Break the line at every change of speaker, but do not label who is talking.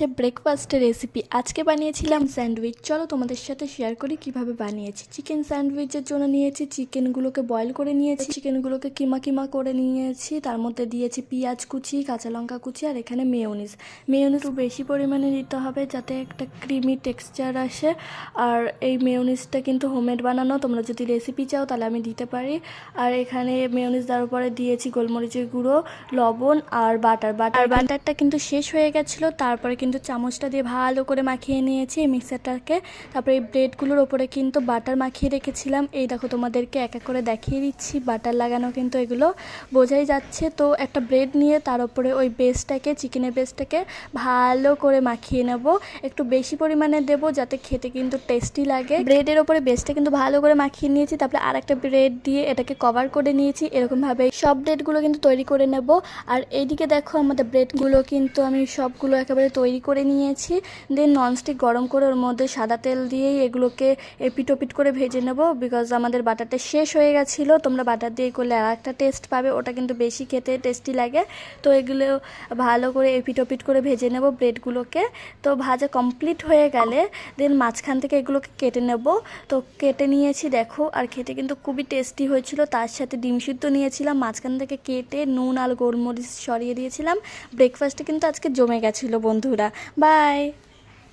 হচ্ছে ব্রেকফাস্টের রেসিপি আজকে বানিয়েছিলাম স্যান্ডউইচ চলো তোমাদের সাথে শেয়ার করি কীভাবে বানিয়েছি। চিকেন স্যান্ডউইচের জন্য নিয়েছি চিকেনগুলোকে বয়েল করে নিয়েছি চিকেনগুলোকে কিমা কিমা করে নিয়েছি, তার মধ্যে দিয়েছি পেঁয়াজ কুচি, কাঁচা লঙ্কা কুচি আর এখানে মেয়োনিজ মেয়োনিজ একটু বেশি পরিমাণে দিতে হবে যাতে একটা ক্রিমি টেক্সচার আসে। আর এই মেয়োনিজটা কিন্তু হোমমেড বানানো। তোমরা যদি রেসিপি চাও তাহলে আমি দিতে পারি। আর এখানে মেয়োনিজ দেওয়ার পরে দিয়েছি গোলমরিচের গুঁড়ো, লবণ আর বাটার বাটার বাটারটা কিন্তু শেষ হয়ে গেছিল। তারপরে কিন্তু চামচটা দিয়ে ভালো করে মাখিয়ে নিয়েছি এই মিক্সারটাকে। তারপরে এই ব্রেডগুলোর ওপরে কিন্তু বাটার মাখিয়ে রেখেছিলাম। এই দেখো তোমাদেরকে এক এক করে দেখিয়ে দিচ্ছি, বাটার লাগানো কিন্তু এগুলো। বোঝাই যাচ্ছে তো একটা ব্রেড নিয়ে তার উপরে ওই বেসটাকে চিকেনের বেসটাকে ভালো করে মাখিয়ে নেব। একটু বেশি পরিমাণে দেবো যাতে খেতে কিন্তু টেস্টি লাগে। ব্রেডের ওপরে বেসটা কিন্তু ভালো করে মাখিয়ে নিয়েছি, তারপরে আর একটা ব্রেড দিয়ে এটাকে কভার করে নিয়েছি। এরকমভাবে সব ব্রেডগুলো কিন্তু তৈরি করে নেব। আর এইদিকে দেখো আমাদের ব্রেডগুলো কিন্তু আমি সবগুলো একেবারে তৈরি করে নিয়েছি। দেন ননস্টিক গরম করে ওর মধ্যে সাদা তেল দিয়েই এগুলোকে এপিটোপিট করে ভেজে নেব বিকজ আমাদের বাটারটা শেষ হয়ে গেছিল। তোমরা বাটার দিয়ে করলে আর একটা টেস্ট পাবে, ওটা কিন্তু বেশি খেতে টেস্টি লাগে। তো এগুলো ভালো করে এপিটোপিট করে ভেজে নেব ব্রেডগুলোকে। তো ভাজা কমপ্লিট হয়ে গেলে দেন মাঝখান থেকে এগুলোকে কেটে নেব। তো কেটে নিয়েছি দেখো, আর খেতে কিন্তু খুবই টেস্টি হয়েছিল। তার সাথে ডিম সিদ্ধ নিয়েছিলাম, মাঝখান থেকে কেটে নুন আর গোলমরিচ সরিয়ে দিয়েছিলাম। ব্রেকফাস্টে কিন্তু আজকে জমে গেছিল বন্ধুরা বাই